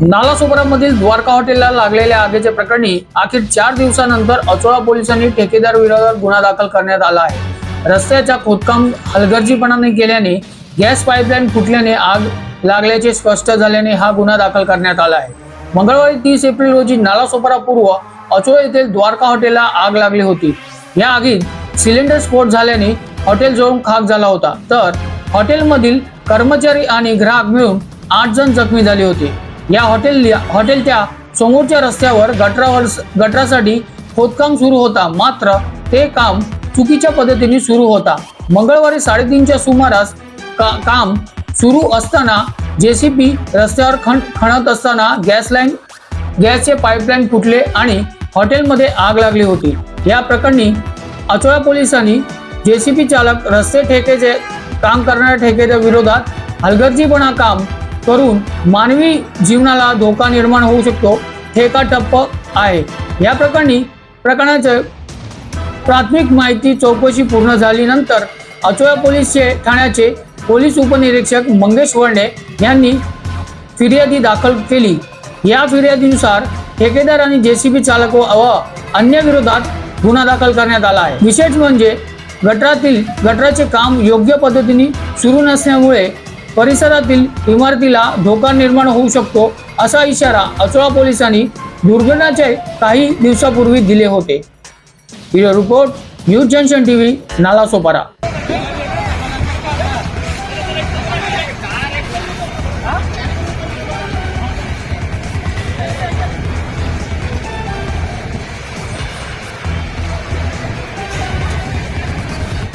नालासोपरामधील द्वारका हॉटेलला लागलेल्या आगीच्या प्रकरणी अखेर चार दिवसानंतर अचोळा पोलिसांनी ठेकेदार विरोधात गुन्हा दाखल करण्यात आला आहे. रस्त्याच्या खोदकाम हलगर्जीपणाने केल्याने गॅस पाईपलाईन फुटल्याने आग लागल्याचे स्पष्ट झाल्याने हा गुन्हा दाखल करण्यात आला आहे. मंगळवारी तीस एप्रिल रोजी नालासोपारा पूर्व अचोळा येथील द्वारका हॉटेलला आग लागली होती. या आगीत सिलेंडर स्फोट झाल्याने हॉटेल जळून खाक झाला होता. तर हॉटेलमधील कर्मचारी आणि ग्राहक मिळून आठ जण जखमी झाले होते. या हॉटेल हॉटेलच्या समोरच्या रस्त्यावर गटरावर गटरासाठी खोदकाम सुरू होता. मात्र ते काम चुकीच्या पद्धतीने सुरू होता. मंगळवारी साडेतीनच्या सुमारास का, काम सुरू असताना जेसीपी रस्त्यावर खण खणत असताना गॅस लाईन गॅसचे पाईपलाईन फुटले आणि हॉटेलमध्ये आग लागली होती. या प्रकरणी अचोळा पोलिसांनी जेसीपी चालक रस्ते ठेकेचे काम करणाऱ्या ठेकेच्या विरोधात हलगर्जीपणा काम करून मानवी जीवनाला धोका निर्माण होऊ शकतो हे एका टप्प आहे. या प्रकरणी प्रकरणाचे प्राथमिक माहिती चौकशी पूर्ण झाल्यानंतर अचोया पोलीसचे ठाण्याचे पोलीस उपनिरीक्षक मंगेश वर्णे यांनी फिर्यादी दाखल केली. या फिर्यादीनुसार ठेकेदार आणि जेसीबी चालक व अन्य विरोधात गुन्हा दाखल करण्यात आला आहे. विशेष म्हणजे गटरातील गटराचे काम योग्य पद्धतीने सुरू नसल्यामुळे परिसरातील इमारतीला धोका निर्माण होऊ शकतो असा इशारा अचोळा पोलिसांनी दुर्घटनाचे काही दिवसापूर्वी दिले होते. Bureau report news junction TV Nalasopara.